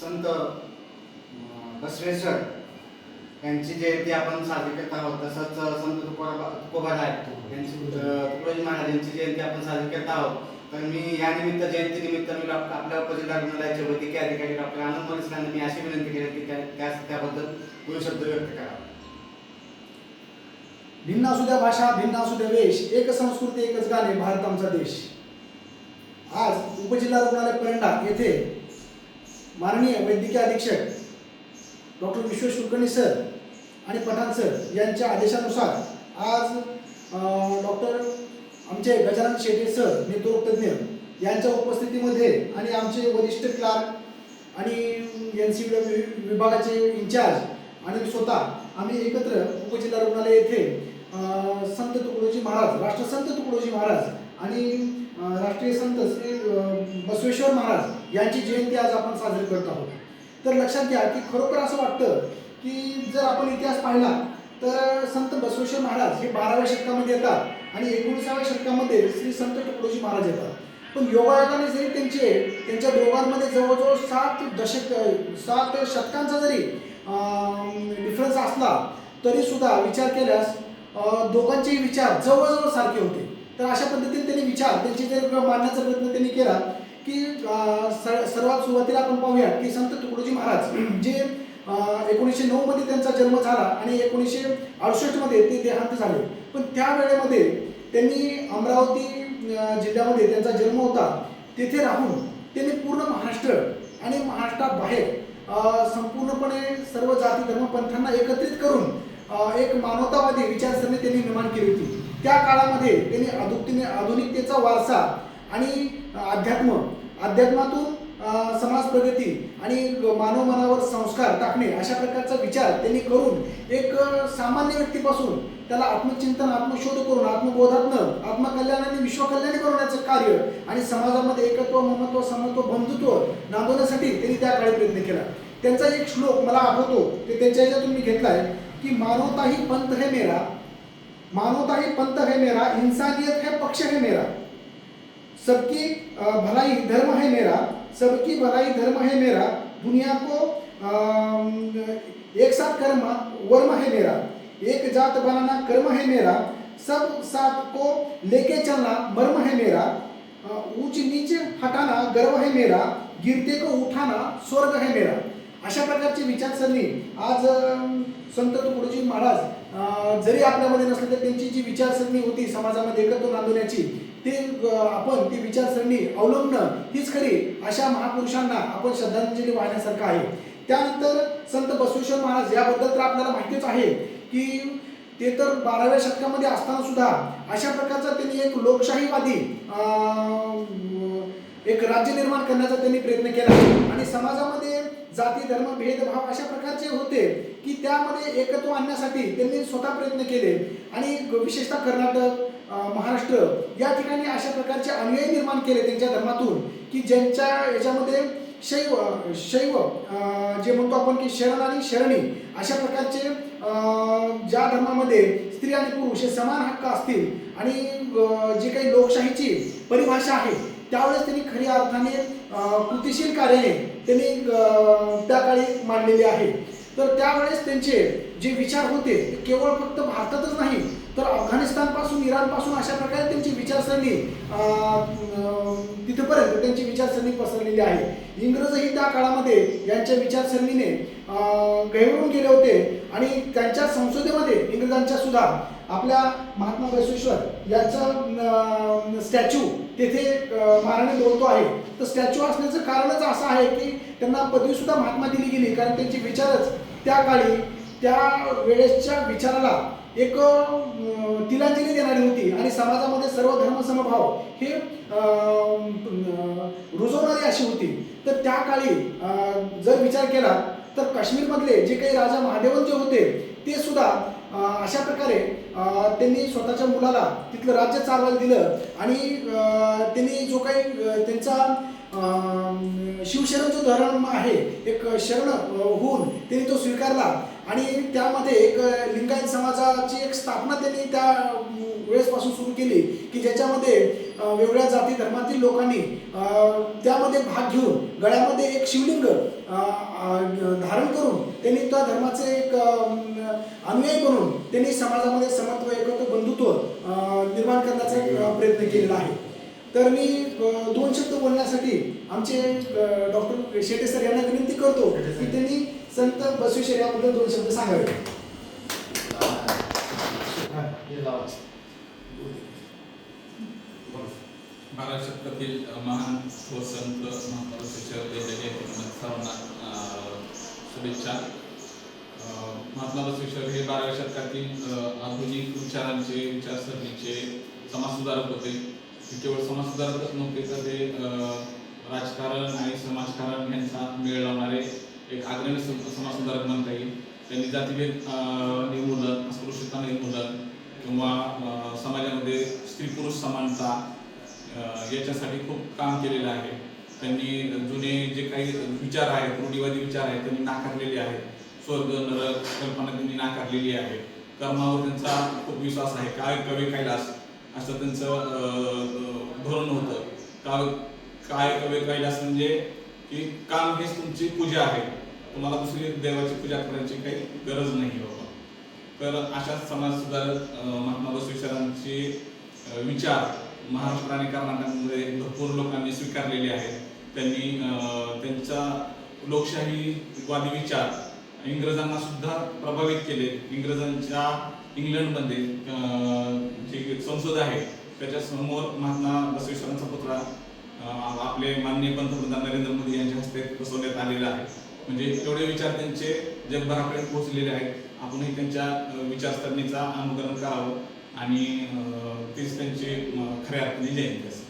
संत बसवेश्वर यांची जयंती आपण साजरी करत आहोत तसंच संत तुकोबा तुकोबाराय यांची अं, तुकडोजी महाराज यांची जयंती आपण साजरी करत आहोत. तर मी या निमित्त जयंती निमित्त मी डॉक्टर आपल्या उपजिल्हा रुग्णालयाचे वैद्यकीय अधिकारी डॉक्टर आनंद मोरेस मी अशी विनंती केली की त्या त्याबद्दल दोन शब्द व्यक्त करा. भिन्न असू द्या भाषा भिन्न असू द्या वेश एक संस्कृती एकच गाणे भारत आमचा देश. आज उपजिल्हा रुग्णालय परंडा येथे माननीय वैद्यकीय अधीक्षक डॉक्टर विश्वेश कुलकर्णी सर आणि पठाण सर यांच्या आदेशानुसार आज डॉक्टर आमचे गजानन शेटे सर नेतृत्वज्ञ यांच्या उपस्थितीमध्ये आणि आमचे वरिष्ठ क्लार्क आणि एन सी विभागाचे इन्चार्ज आणि स्वतः आम्ही एकत्र उपजिल्हा रुग्णालय येथे संत तुकडोजी महाराज राष्ट्रसंत तुकडोजी महाराज आणि राष्ट्रीय संत श्री बसवेश्वर महाराज यांची जयंती आज आपण साजरी करत आहोत. तर लक्षात घ्या की खरोखर असं वाटतं की जर आपण इतिहास पाहिला तर संत बसवेश्वर महाराज हे बाराव्या शतकामध्ये येतात आणि एकोणीसाव्या शतकामध्ये श्री संत तुकडोजी महाराज येतात. पण योगायोगाने जरी त्यांचे त्यांच्या दोघांमध्ये जवळजवळ सात दशक सात शतकांचा जरी डिफरन्स असला तरी सुद्धा विचार केल्यास दोघांचे दोघांचेही विचार जवळजवळ सारखे होते. तर अशा पद्धतीने त्यांनी विचार त्यांचे जर मांडण्याचा प्रयत्न त्यांनी केला की स- सर्वात सुरुवातीला आपण पाहूया की संत तुकडोजी महाराज जे एकोणीसशे नऊ मध्ये त्यांचा जन्म झाला आणि एकोणीसशे अडुसष्टमध्ये ते देहांत झाले. पण त्या वेळेमध्ये त्यांनी अमरावती जिल्ह्यामध्ये त्यांचा जन्म होता. तेथे राहून त्यांनी पूर्ण महाराष्ट्र आणि महाराष्ट्राबाहेर संपूर्णपणे सर्व जाती धर्म पंथांना एकत्रित करून एक मानवतावादी विचारसरणी त्यांनी निर्माण केली होती. त्या काळामध्ये त्यांनी आधुनिकतेने आधुनिकतेचा वारसा आणि अध्यात्म. अध्यात्मातून समाज प्रगती आणि मानव मनावर संस्कार टाकणे अशा प्रकारचा विचार त्यांनी करून एक सामान्य व्यक्तीपासून त्याला आत्मचिंतन आत्मशोध करून आत्मबोधातनं आत्मकल्याण आणि विश्वकल्याण करण्याचं कार्य आणि समाजामध्ये एकत्व महत्त्व समत्व बंधुत्व नांदवण्यासाठी त्यांनी त्या काळी प्रयत्न केला. त्यांचा एक श्लोक मला आठवतो ते त्यांच्या ह्याच्यातून मी घेतलाय की मानवता ही पंथ है मेरा मानवता ही पंथ है मेरा इन्सानियत है पक्ष है मेरा. सबकी भलाई धर्म है मेरा सबकी भलाई धर्म है मेरा दुनिया को एक साथ कर्म वर्म है मेरा एक जात बनाना कर्म है मेरा सब साथ को लेके चलना मर्म है मेरा ऊंच नीच हटाना गर्व है मेरा गिरते को उठाना स्वर्ग है मेरा। अशा प्रकारची विचारसरणी आज संत तुकडोजी महाराज जरी आपल्यामध्ये नसले तर त्यांची जी विचारसरणी होती समाजामध्ये एकत्र नांदवण्याची ते आपण ती विचारसरणी अवलंबणं हीच खरी अशा महापुरुषांना आपण श्रद्धांजली वाहण्यासारखं आहे. त्यानंतर संत बसवेश्वर महाराज याबद्दल तर आपल्याला माहितीच आहे की ते तर बाराव्या शतकामध्ये असताना सुद्धा अशा प्रकारचा त्यांनी एक लोकशाहीवादी एक राज्य निर्माण करण्याचा त्यांनी प्रयत्न केला. आणि समाजामध्ये जाती धर्म भेदभाव अशा प्रकारचे होते की त्यामध्ये एकत्व आणण्यासाठी त्यांनी स्वतः प्रयत्न केले. आणि विशेषतः कर्नाटक महाराष्ट्र या ठिकाणी अशा प्रकारचे अनुयायी निर्माण केले त्यांच्या धर्मातून की ज्यांच्या याच्यामध्ये शैव शैव जे म्हणतो आपण की शरण आणि शरणी अशा प्रकारचे ज्या धर्मामध्ये स्त्री आणि पुरुष हे समान हक्क असतील आणि जी काही लोकशाहीची परिभाषा आहे त्यावेळेस त्यांनी खऱ्या अर्थाने कृतिशील कार्याने त्यांनी त्या काळी मांडलेले आहे. तर त्यावेळेस त्यांचे जे विचार होते केवळ फक्त भारतातच नाही तर अफगाणिस्तानपासून इराणपासून अशा प्रकारे त्यांची विचारसरणी तिथपर्यंत त्यांची विचारसरणी पसरलेली आहे. इंग्रजही त्या काळामध्ये यांच्या विचारसरणीने अं, गेले होते आणि त्यांच्या संसदेमध्ये इंग्रजांच्या सुद्धा आपल्या महात्मा बसवेश्वर यांचं स्टॅच्यू तेथे अं, महाराणी बोलतो आहे. तर स्टॅच्यू असण्याचं कारणच असं आहे की त्यांना पदवीसुद्धा महात्मा दिली गेली. कारण त्यांचे विचारच त्या काळी त्या वेळेसच्या विचाराला एक तिलांजली देणारी होती आणि समाजामध्ये सर्व धर्म समभाव हे रुजवणारी अशी होती. तर त्या काळी जर विचार केला तर काश्मीरमधले जे काही राजा महादेवन जे होते ते सुद्धा अशा प्रकारे त्यांनी स्वतःच्या मुलाला तिथलं राज्य चालवायला दिलं आणि त्यांनी जो काही त्यांचा शिवशरणचं धरण जो धर्म आहे एक शरण होऊन त्यांनी तो स्वीकारला. आणि त्यामध्ये एक लिंगायत समाजाची एक स्थापना त्यांनी त्या वेळेसपासून सुरू केली की ज्याच्यामध्ये वेगळ्या वेगवेगळ्या जाती धर्मातील लोकांनी त्यामध्ये भाग घेऊन गळ्यामध्ये एक शिवलिंग धारण करून त्यांनी त्या धर्माचे एक अनुयायी बनून त्यांनी समाजामध्ये समत्व एकत्र बंधुत्व निर्माण करण्याचा एक, प्रयत्न केलेला आहे. तर मी दोन शब्द बोलण्यासाठी आमचे डॉक्टर शेटे सर यांना विनंती करतो की त्यांनी संत बसवेश्वर याबद्दल दोन शब्द सांगावे. अ, महान व संत महात्मा शुभेच्छा. महात्मा बसवेश्वर हे बाराव्या शतकातील आधुनिक विचारांचे विचारसरणीचे समाजसुधारक होते. ते केवळ समाजसुधारकच नव्हते तर ते राजकारण आणि समाजकारण यांचा मेळ लावणारे एक अग्रणी समाजसुधारक म्हणता येईल. त्यांनी जातीभेद निर्मूलन अस्पृश्यता निर्मूलन किंवा समाजामध्ये स्त्री पुरुष समानता याच्यासाठी खूप काम केलेलं आहे. त्यांनी जुने जे काही विचार आहेत रूढीवादी विचार आहेत त्यांनी नाकारलेले आहेत. स्वर्ग नरक कल्पना त्यांनी नाकारलेली आहे. कर्मावर त्यांचा खूप विश्वास आहे. काय कवी कैलास असं त्यांचं धोरण होतं. काय काय कवी कैलास म्हणजे की काम हेच तुमची पूजा आहे. तुम्हाला दुसरी देवाची पूजा करण्याची काही गरज नाही बाबा. तर अशा समाजसुधारक महात्मा बसवेश्वरांचे विचार महाराष्ट्र आणि कर्नाटकमध्ये भरपूर लोकांनी स्वीकारलेले आहेत. त्यांनी त्यांचा लोकशाहीवादी विचार इंग्रजांना सुद्धा प्रभावित केले. इंग्रजांच्या इंग्लंडमध्ये जे संसद आहे त्याच्यासमोर महात्मा बसवेश्वरांचा पुतळा आपले माननीय पंतप्रधान नरेंद्र मोदी यांच्या हस्ते बसवण्यात आलेला आहे. म्हणजे एवढे विचार त्यांचे जगभराकडे पोहोचलेले आहेत. आपणही त्यांच्या विचारसरणीचा अनुकरण करावं आणि तेच तीच त्यांची खऱ्या अर्थाने जयंती असेल.